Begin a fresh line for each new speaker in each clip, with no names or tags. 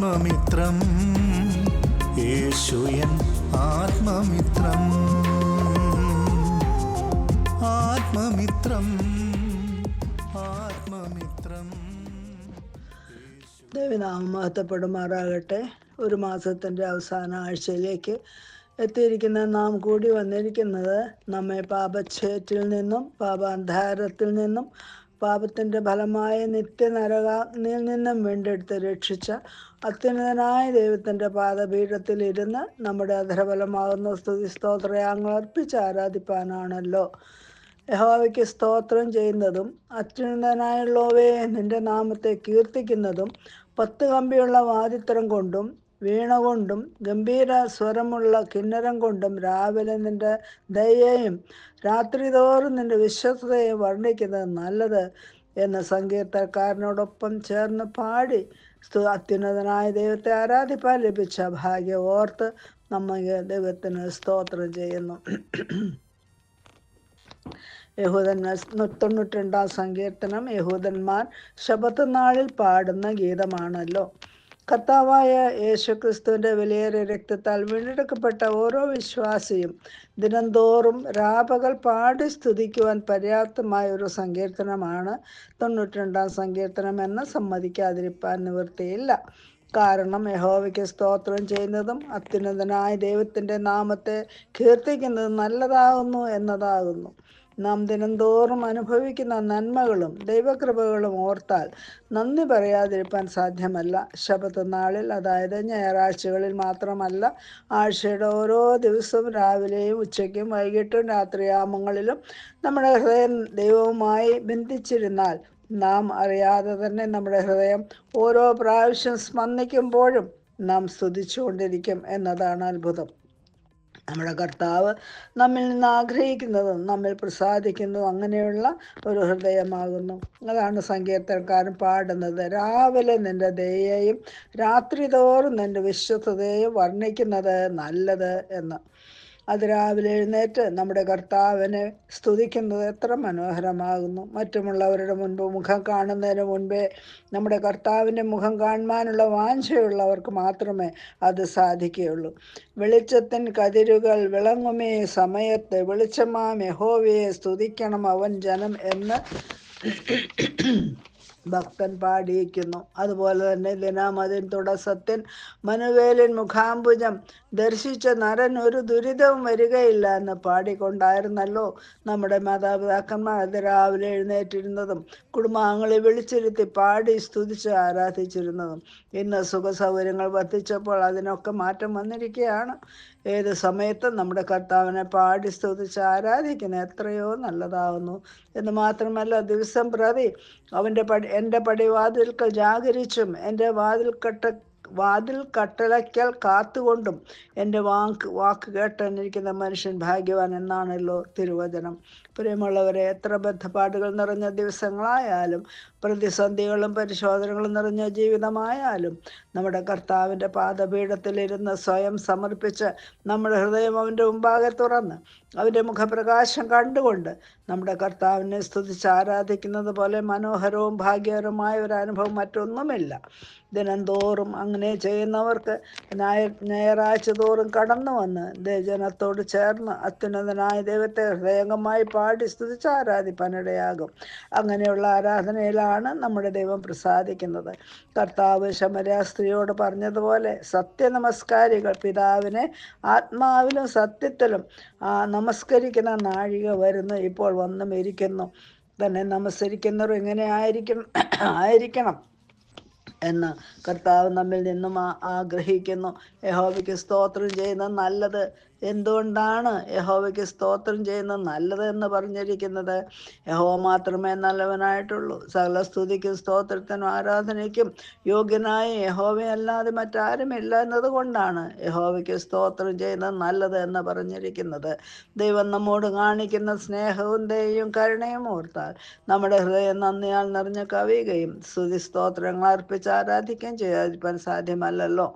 ആത്മമിത്രം. യേശുയൻ ആത്മമിത്രം. ആത്മമിത്രം. ആത്മമിത്രം.
ദേവിനാമം മഹത്വപ്പെടുമാറാകട്ടെ. ഒരു മാസത്തിന്റെ അവസാന ആഴ്ചയിലേക്ക് എത്തിയിരിക്കുന്ന നാം കൂടി വന്നിരിക്കുന്നത് നമ്മെ പാപച്ഛേറ്റിൽ നിന്നും പാപാന്ധാരത്തിൽ നിന്നും പാപത്തിന്റെ ഫലമായ നിത്യനരകാഗ്നിയിൽ നിന്നും വീണ്ടെടുത്ത് രക്ഷിച്ച അത്യുന്നതനായ ദൈവത്തിന്റെ പാദപീഠത്തിൽ ഇരുന്ന് നമ്മുടെ അധരഫലമാകുന്ന സ്തുതി സ്തോത്രയാങ്ങൾ അർപ്പിച്ച് ആരാധിപ്പാനാണല്ലോ. യഹോവയ്ക്ക് സ്തോത്രം ചെയ്യുന്നതും അത്യുന്നതനായുള്ളവേ നിന്റെ നാമത്തെ കീർത്തിക്കുന്നതും പത്ത് കമ്പിയുള്ള വാദിത്രം കൊണ്ടും വീണ കൊണ്ടും ഗംഭീര സ്വരമുള്ള കിന്നരം കൊണ്ടും രാവിലെ നിന്റെ ദയയെയും രാത്രി തോറും നിന്റെ വിശ്വസ്തയെയും വർണിക്കുന്നത് നല്ലത് എന്ന് സങ്കീർത്തക്കാരനോടൊപ്പം ചേർന്ന് പാടി അത്യുന്നതനായ ദൈവത്തെ ആരാധിപ്പാൻ ലഭിച്ച ഭാഗ്യം ഓർത്ത് നമ്മൾ ദൈവത്തിന് സ്തോത്രം ചെയ്യുന്നു. യഹൂദന്മാർ തൊണ്ണൂറ്റിരണ്ടാം സങ്കീർത്തനം യഹൂദന്മാർ ശബത്ത് നാളിൽ പാടുന്ന ഗീതമാണല്ലോ. കർത്താവായ യേശുക്രിസ്തുവിന്റെ വിലയേറിയ രക്തത്താൽ വീണ്ടെടുക്കപ്പെട്ട ഓരോ വിശ്വാസിയും ദിനംതോറും രാപകൽ പാടി സ്തുതിക്കുവാൻ പര്യാപ്തമായ ഒരു സങ്കീർത്തനമാണ് തൊണ്ണൂറ്റിരണ്ടാം സങ്കീർത്തനം എന്ന് സമ്മതിക്കാതിരിപ്പാൻ നിവൃത്തിയില്ല. കാരണം യഹോവയ്ക്ക് സ്തോത്രം ചെയ്യുന്നതും അത്യുന്നതനായ ദൈവത്തിന്റെ നാമത്തെ കീർത്തിക്കുന്നതും നല്ലതാകുന്നു എന്നതാകുന്നു. നാം ദിനംതോറും അനുഭവിക്കുന്ന നന്മകളും ദൈവകൃപകളും ഓർത്താൽ നന്ദി പറയാതിരിക്കാൻ സാധ്യമല്ല. ശബത്ത് നാളിൽ അതായത് ഞായറാഴ്ചകളിൽ മാത്രമല്ല ആഴ്ചയുടെ ഓരോ ദിവസവും രാവിലെയും ഉച്ചയ്ക്കും വൈകിട്ടും രാത്രിയാമങ്ങളിലും നമ്മുടെ ഹൃദയം ദൈവവുമായി ബന്ധിച്ചിരുന്നാൽ നാം അറിയാതെ തന്നെ നമ്മുടെ ഹൃദയം ഓരോ പ്രാവശ്യം സ്പന്ദിക്കുമ്പോഴും നാം സ്തുതിച്ചുകൊണ്ടിരിക്കും എന്നതാണ് അത്ഭുതം. നമ്മുടെ കർത്താവ് നമ്മിൽ നിന്ന് ആഗ്രഹിക്കുന്നതും നമ്മിൽ പ്രസാദിക്കുന്നതും അങ്ങനെയുള്ള ഒരു ഹൃദയമാകുന്നു. അതാണ് സങ്കീർത്തനക്കാരൻ പാടുന്നത്. രാവിലെ നിന്റെ ദയയും രാത്രി തോറും നിന്റെ വിശ്വസ്തതയും വർണിക്കുന്നത് നല്ലത് എന്ന്. അതിരാവിലെ എഴുന്നേറ്റ് നമ്മുടെ കർത്താവിനെ സ്തുതിക്കുന്നത് എത്ര മനോഹരമാകുന്നു. മറ്റുമുള്ളവരുടെ മുൻപ് മുഖം കാണുന്നതിന് മുൻപേ നമ്മുടെ കർത്താവിന്റെ മുഖം കാണുവാനുള്ള വാഞ്ചയുള്ളവർക്ക് മാത്രമേ അത് സാധിക്കുകയുള്ളൂ. വെളിച്ചത്തിൻ കതിരുകൾ വിളങ്ങുമേ സമയത്ത് വെളിച്ചമാം യഹോവയെ സ്തുതിക്കണം അവൻ ജനം എന്ന് ഭക്തൻ പാടിയിരിക്കുന്നു. അതുപോലെ തന്നെ ദിനാമതിൻ തുടസത്തിൻ മനുവേലിൻ മുഖാംബുജം ദർശിച്ച നരൻ ഒരു ദുരിതവും വരികയില്ല എന്ന് പാടിക്കൊണ്ടായിരുന്നല്ലോ നമ്മുടെ മാതാപിതാക്കന്മാർ അത് രാവിലെ എഴുന്നേറ്റിരുന്നതും കുടുംബാംഗങ്ങളെ വിളിച്ചിരുത്തി പാടി സ്തുതിച്ച് ആരാധിച്ചിരുന്നതും. ഇന്ന് സുഖസൗകര്യങ്ങൾ വർദ്ധിച്ചപ്പോൾ അതിനൊക്കെ മാറ്റം വന്നിരിക്കുകയാണ്. ഏത് സമയത്തും നമ്മുടെ കർത്താവിനെ പാടി സ്തുതിച്ച് ആരാധിക്കുന്ന എത്രയോ നല്ലതാവുന്നു. എന്ന് മാത്രമല്ല ദിവസം പ്രതി അവന്റെ പടി എന്റെ പടിവാതിൽക്കൽ ജാഗരിച്ചും എന്റെ വാതിൽ കട്ട വാതിൽ കട്ടളയ്ക്കൽ കാത്തുകൊണ്ടും എന്റെ വാക്ക് വാക്ക് കേട്ടെന്നിരിക്കുന്ന മനുഷ്യൻ ഭാഗ്യവാൻ എന്നാണല്ലോ തിരുവചനം. പ്രിയമുള്ളവരെ എത്ര ബന്ധപ്പാടുകൾ നിറഞ്ഞ ദിവസങ്ങളായാലും പ്രതിസന്ധികളും പരിശോധനകളും നിറഞ്ഞ ജീവിതമായാലും നമ്മുടെ കർത്താവിന്റെ പാദപീഠത്തിലിരുന്ന് സ്വയം സമർപ്പിച്ച് നമ്മുടെ ഹൃദയം അവന്റെ മുമ്പാകെ തുറന്ന് അവന്റെ മുഖപ്രകാശം കണ്ടുകൊണ്ട് നമ്മുടെ കർത്താവിനെ സ്തുതിച്ച് ആരാധിക്കുന്നത് പോലെ മനോഹരവും ഭാഗ്യകരവുമായ ഒരു അനുഭവം മറ്റൊന്നുമില്ല. ദിനംതോറും അങ്ങനെ ചെയ്യുന്നവർക്ക് ഞായ- ഞായറാഴ്ച തോറും കടന്നു വന്ന് ജനത്തോട് ചേർന്ന് അത്യുന്നതനായ ദൈവത്തെ ഹൃദയംഗമായി പാടി സ്തുതിച്ച് ആരാധിപ്പാനിടയാകും. അങ്ങനെയുള്ള ആരാധനയിലാണ് നമ്മുടെ ദൈവം പ്രസാദിക്കുന്നത്. കർത്താവ് ശമര സ്ത്രീയോട് പറഞ്ഞതുപോലെ സത്യനമസ്കാരികൾ പിതാവിനെ ആത്മാവിലും സത്യത്തിലും നമസ്കരിക്കുന്ന നാഴിക വരുന്നു. ഇപ്പോൾ വന്നും ഇരിക്കുന്നു. തന്നെ നമസ്കരിക്കുന്നവർ എങ്ങനെ ആയിരിക്കണം ആയിരിക്കണം. എന്ന് കർത്താവ് നമ്മിൽ നിന്നും ആഗ്രഹിക്കുന്നു. യഹോവയ്ക്ക് സ്തോത്രം ചെയ്യുന്നത് നല്ലത് എന്തുകൊണ്ടാണ് യഹോവയ്ക്ക് സ്തോത്രം ചെയ്യുന്നത് നല്ലത് എന്ന് പറഞ്ഞിരിക്കുന്നത്? യഹോവ മാത്രമേ നല്ലവനായിട്ടുള്ളൂ. സകല സ്തുതിക്കും സ്തോത്രത്തിനും ആരാധനയ്ക്കും യോഗ്യനായ യഹോവയല്ലാതെ മറ്റാരുമില്ല എന്നതുകൊണ്ടാണ് യഹോവയ്ക്ക് സ്തോത്രം ചെയ്യുന്നത് നല്ലത് എന്ന് പറഞ്ഞിരിക്കുന്നത്. ദൈവം നമ്മോട് കാണിക്കുന്ന സ്നേഹവും ദയയും കരുണയും ഓർത്താൽ നമ്മുടെ ഹൃദയം നന്ദിയാൽ നിറഞ്ഞ കവിയുകയും സ്തുതി സ്തോത്രങ്ങൾ അർപ്പിച്ച് ആരാധിക്കുകയും ചെയ്യാതിരിക്കാൻ സാധ്യമല്ലല്ലോ.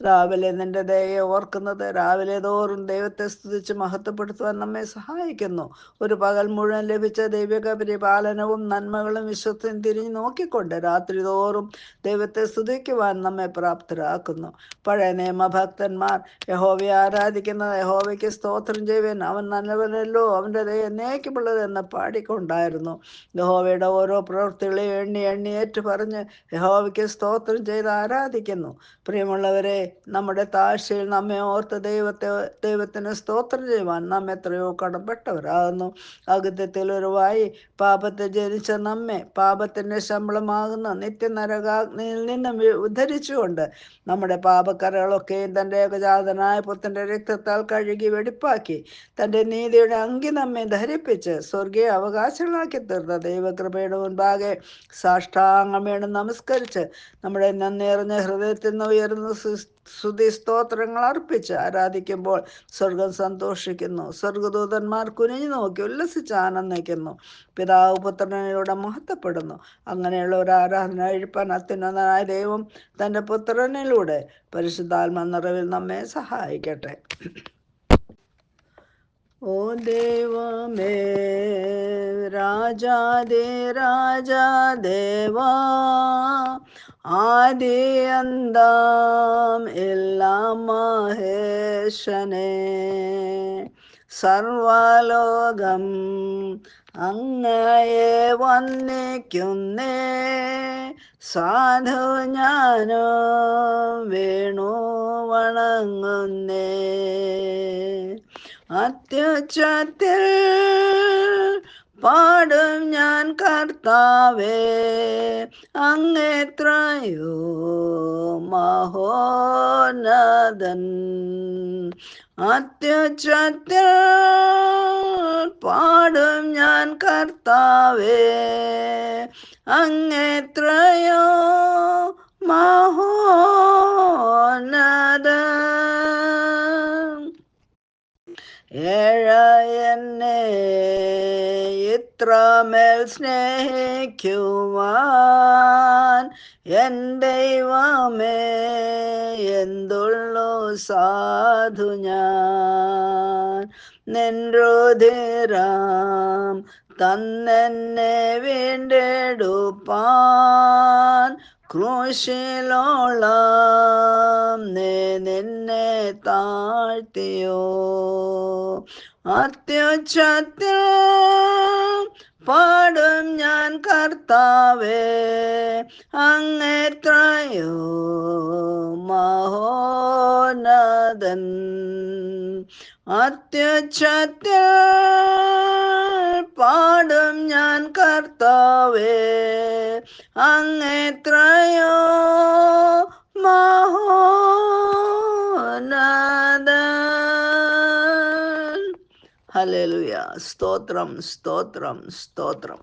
രാവിലെ നിന്റെ ദയയെ ഓർക്കുന്നത് രാവിലെ തോറും ദൈവത്തെ സ്തുതിച്ച് മഹത്വപ്പെടുത്തുവാൻ നമ്മെ സഹായിക്കുന്നു. ഒരു പകൽ മുഴുവൻ ലഭിച്ച ദൈവിക പരിപാലനവും നന്മകളും വിശ്വത്തിനും തിരിഞ്ഞു നോക്കിക്കൊണ്ട് രാത്രി തോറും ദൈവത്തെ സ്തുതിക്കുവാൻ നമ്മെ പ്രാപ്തരാക്കുന്നു. പഴയ നിയമഭക്തന്മാർ യഹോവയെ ആരാധിക്കുന്ന യഹോവയ്ക്ക് സ്തോത്രം ചെയ്യുവാൻ അവൻ നല്ലവനല്ലോ അവന്റെ ദയ എന്നേക്കുമുള്ളതെന്ന് പാടിക്കൊണ്ടായിരുന്നു. യഹോവയുടെ ഓരോ പ്രവൃത്തികളെയും എണ്ണി എണ്ണി ഏറ്റു പറഞ്ഞ് യഹോവയ്ക്ക് സ്തോത്രം ചെയ്ത് ആരാധിക്കുന്നു. പ്രിയമുള്ളവരെ നമ്മുടെ താഴ്ചയിൽ നമ്മെ ഓർത്ത് ദൈവത്തെ ദൈവത്തിന് സ്തോത്രം ചെയ്യുവാൻ നാം എത്രയോ കടപ്പെട്ടവരാകുന്നു. അകത്യത്തിൽ ഒരു വായി പാപത്തെ ജനിച്ച നമ്മെ പാപത്തിന്റെ ശമ്പളമാകുന്ന. നിത്യനരകാഗ്നിയിൽ നിന്നും ഉദ്ധരിച്ചുകൊണ്ട് നമ്മുടെ പാപക്കരകളൊക്കെ തന്റെ ഏകജാതനായ പുത്തന്റെ രക്തത്താൽ കഴുകി വെടിപ്പാക്കി തന്റെ നീതിയുടെ അങ്കി നമ്മെ ധരിപ്പിച്ച് സ്വർഗീയ അവകാശങ്ങളാക്കി തീർന്ന ദൈവകൃപയുടെ മുൻപാകെ സാഷ്ടാംഗം വീണ് നമസ്കരിച്ച് നമ്മുടെ നന്ദിറഞ്ഞ ഹൃദയത്തിൽ നിന്ന് ഉയർന്ന സ്തുതി സ്തോത്രങ്ങൾ അർപ്പിച്ച് ആരാധിക്കുമ്പോൾ സ്വർഗം സന്തോഷിക്കുന്നു. സ്വർഗദൂതന്മാർ കുനിഞ്ഞു നോക്കി ഉല്ലസിച്ച് ആനന്ദിക്കുന്നു. പിതാവ് പുത്രനിലൂടെ മഹത്വപ്പെടുന്നു. അങ്ങനെയുള്ള ഒരു ആരാധന എഴുപ്പാൻ അത്യുന്നതനായ ദൈവം തന്റെ പുത്രനിലൂടെ പരിശുദ്ധാത്മ നിറവിൽ നമ്മെ സഹായിക്കട്ടെ. ഓ ദേവമേ രാജാ ദേ രാജാ രാജാദേവാ ആദി അന്താം എല്ലാം മഹേശനെ. സർവലോകം അങ്ങയെ വന്നിക്കുന്നേ സാധു ഞാനോ വേണു വണങ്ങുന്നേ. അത്യുച്ചത്തിൽ പാടും ഞാൻ കർത്താവേ അങ്ങേത്രയോ മഹോനദൻ അത്യുച്ചത്തിൽ പാടും ഞാൻ കർത്താവേ അങ്ങേത്രയോ മഹോനദൻ ഏഴ എന്നെ ഇത്രമേൽ സ്നേഹിക്കുവാൻ എൻ ദൈവമേ എന്തുള്ളു സാധു ഞാൻ? നിൻരുധിരാം തന്നെന്നെ വീണ്ടെടുപ്പാൻ ക്രൂശിലോളം. നിന്നെ താഴ്ത്തിയോ? അത്യുച്ചത്തിൽ പാടും ഞാൻ കർത്താവേ അങ്ങേത്രയോ മഹോനദൻ അത്യുച്ചത്തിൽ പാടും ഞാൻ കർത്താവേ അങ്ങെത്രയോ മഹോന്നതൻ ഹല്ലേലൂയ സ്തോത്രം സ്തോത്രം സ്തോത്രം